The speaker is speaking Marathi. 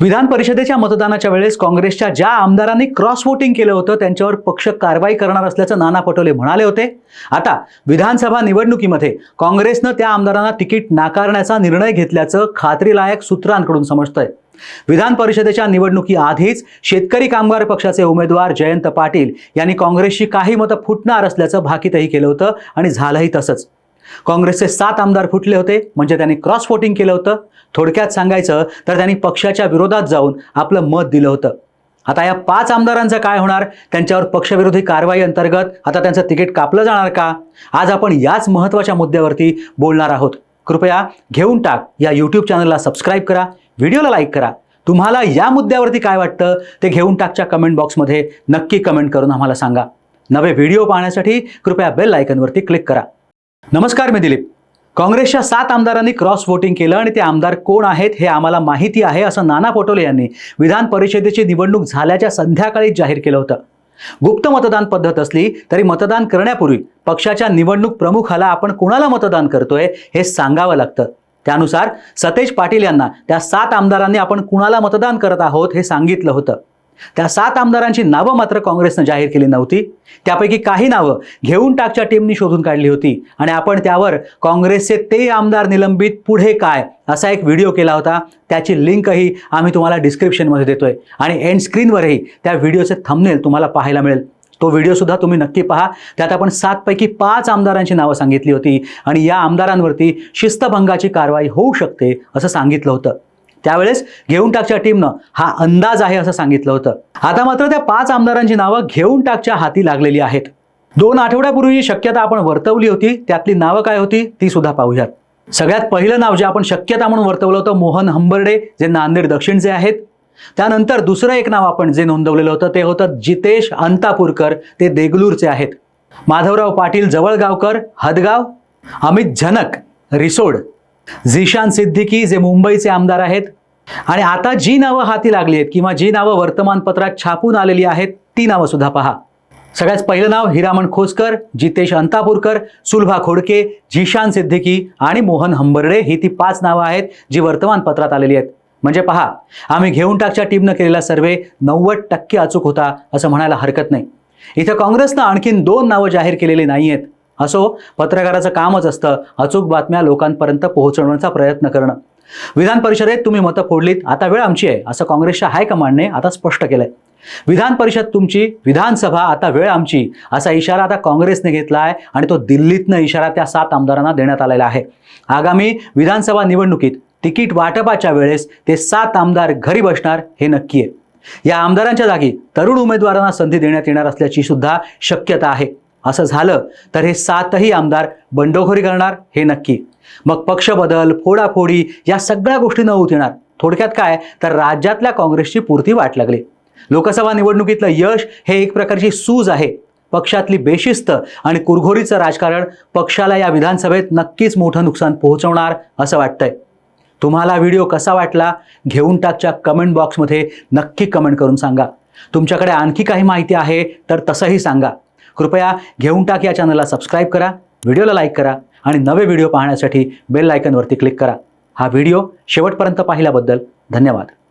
विधान परिषदेच्या मतदानाच्या वेळेस काँग्रेसच्या ज्या आमदारांनी क्रॉस वोटिंग केलं होतं त्यांच्यावर पक्ष कारवाई करणार असल्याचं नाना पटोले म्हणाले होते. आता विधानसभा निवडणुकीमध्ये काँग्रेसनं त्या आमदारांना तिकीट नाकारण्याचा निर्णय घेतल्याचं खात्रीलायक सूत्रांकडून समजतंय. विधान परिषदेच्या निवडणुकीआधीच शेतकरी कामगार पक्षाचे उमेदवार जयंत पाटील यांनी काँग्रेसची काही मतं फुटणार असल्याचं भाकीतही केलं होतं आणि झालंही तसंच. काँग्रेसचे सात आमदार फुटले होते. म्हणजे त्यांनी क्रॉस वोटिंग केलं होतं. थोडक्यात सांगायचं तर त्यांनी पक्षाच्या विरोधात जाऊन आपलं मत दिलं होतं. आता या पाच आमदारांचं काय होणार? त्यांच्यावर पक्षविरोधी कारवाई अंतर्गत आता त्यांचं तिकीट कापलं जाणार का? आज आपण याच महत्त्वाच्या मुद्द्यावरती बोलणार आहोत. कृपया घेऊन टाक या यूट्यूब चॅनलला सबस्क्राईब करा. व्हिडिओला लाईक करा. तुम्हाला या मुद्द्यावरती काय वाटतं? ते घेऊन टाकच्या कमेंट बॉक्समध्ये नक्की कमेंट करून आम्हाला सांगा. नवे व्हिडिओ पाहण्यासाठी कृपया बेल आयकनवरती क्लिक करा. नमस्कार मी दिलीप. काँग्रेसच्या सात आमदारांनी क्रॉस वोटिंग केलं आणि ते आमदार कोण आहेत हे आम्हाला माहिती आहे असं नाना पटोले यांनी विधान परिषदेची निवडणूक झाल्याच्या संध्याकाळी जाहीर केलं होतं. गुप्त मतदान पद्धत असली तरी मतदान करण्यापूर्वी पक्षाच्या निवडणूक प्रमुखाला आपण कोणाला मतदान करतोय हे सांगावं लागतं. त्यानुसार सतेज पाटील यांना त्या सात आमदारांनी आपण कुणाला मतदान करत आहोत हे सांगितलं होतं. त्या सात आमदारांची नावं मात्र काँग्रेसनं जाहीर केली नव्हती. त्यापैकी काही नावं घेऊन टाकच्या टीमनी शोधून काढली होती. आणि आपण त्यावर काँग्रेसचे ते आमदार निलंबित पुढे काय असा एक व्हिडिओ केला होता. त्याची लिंकही आम्ही तुम्हाला डिस्क्रिप्शनमध्ये देतोय. आणि एंड स्क्रीनवरही त्या व्हिडिओचे थंबनेल तुम्हाला पाहायला मिळेल. तो व्हिडिओसुद्धा तुम्ही नक्की पहा. त्यात आपण सातपैकी पाच आमदारांची नावं सांगितली होती. आणि या आमदारांवरती शिस्तभंगाची कारवाई होऊ शकते असं सांगितलं होतं. त्यावेळेस घेऊन टाकच्या टीमनं हा अंदाज आहे असं सांगितलं होतं. आता मात्र त्या पाच आमदारांची नावं घेऊन टाकच्या हाती लागलेली आहेत. दोन आठवड्यापूर्वी शक्यता आपण वर्तवली होती त्यातली नावं काय होती ती सुद्धा पाहूयात. सगळ्यात पहिलं नाव जे आपण शक्यता म्हणून वर्तवलं होतं मोहन हंबर्डे जे नांदेड दक्षिणचे आहेत. त्यानंतर दुसरं एक नाव आपण जे नोंदवलेलं होतं ते होतं जितेश अंतापूरकर ते देगलूरचे आहेत. माधवराव पाटील जवळगावकर हदगाव अमित झनक रिसोड. झिशान सिद्दीकी जे मुंबईचे आमदार आहेत आणि आता जी नावं हाती लागली आहेत किंवा जी नावं वर्तमानपत्रात छापून आलेली आहेत ती नावं सुद्धा पहा. सगळ्यात पहिलं नाव हिरामण खोसकर जितेश अंतापूरकर सुलभा खोडके झिशान सिद्दीकी आणि मोहन हंबर्डे ही ती पाच नावं आहेत जी वर्तमानपत्रात आलेली आहेत. म्हणजे पहा आम्ही घेऊन टाकच्या टीमनं केलेला सर्वे नव्वद टक्के अचूक होता असं म्हणायला हरकत नाही. इथं काँग्रेसनं आणखीन दोन नावं जाहीर केलेली नाही आहेत असो पत्रकाराचं कामच असतं अचूक बातम्या लोकांपर्यंत पोहोचवण्याचा प्रयत्न करणं. विधान परिषदेत तुम्ही मतं फोडलीत आता वेळ आमची आहे असं काँग्रेसच्या हायकमांडने आता स्पष्ट केलंय. विधान परिषद तुमची विधानसभा आता वेळ आमची असा इशारा आता काँग्रेसने घेतला आहे आणि तो दिल्लीतनं इशारा त्या सात आमदारांना देण्यात आलेला आहे. आगामी विधानसभा निवडणुकीत तिकीट वाटपाच्या वेळेस ते सात आमदार घरी बसणार हे नक्की आहे. या आमदारांच्या जागी तरुण उमेदवारांना संधी देण्यात येणार असल्याची सुद्धा शक्यता आहे. असं झालं तर हे सातही आमदार बंडखोरी करणार हे नक्की. मग पक्ष बदल फोडाफोडी या सगळ्या गोष्टी न होत येणार थोडक्यात काय? तर राज्यातल्या काँग्रेसची पुरती वाट लागली. लोकसभा निवडणुकीतलं यश हे एक प्रकारची सूज आहे. पक्षातली बेशिस्त आणि कुरघोरीचं राजकारण पक्षाला या विधानसभेत नक्कीच मोठं नुकसान पोहोचवणार असं वाटतंय. तुम्हाला व्हिडिओ कसा वाटला? घेऊन टाकच्या कमेंट बॉक्समध्ये नक्की कमेंट करून सांगा. तुमच्याकडे आणखी काही माहिती आहे तर तसंही सांगा. कृपया घेऊन टाक या चॅनलला सबस्क्राईब करा. व्हिडिओला लाईक करा. आणि नवे व्हिडिओ पाहण्यासाठी बेल आयकनवरती क्लिक करा. हा व्हिडिओ शेवटपर्यंत पाहिल्याबद्दल धन्यवाद.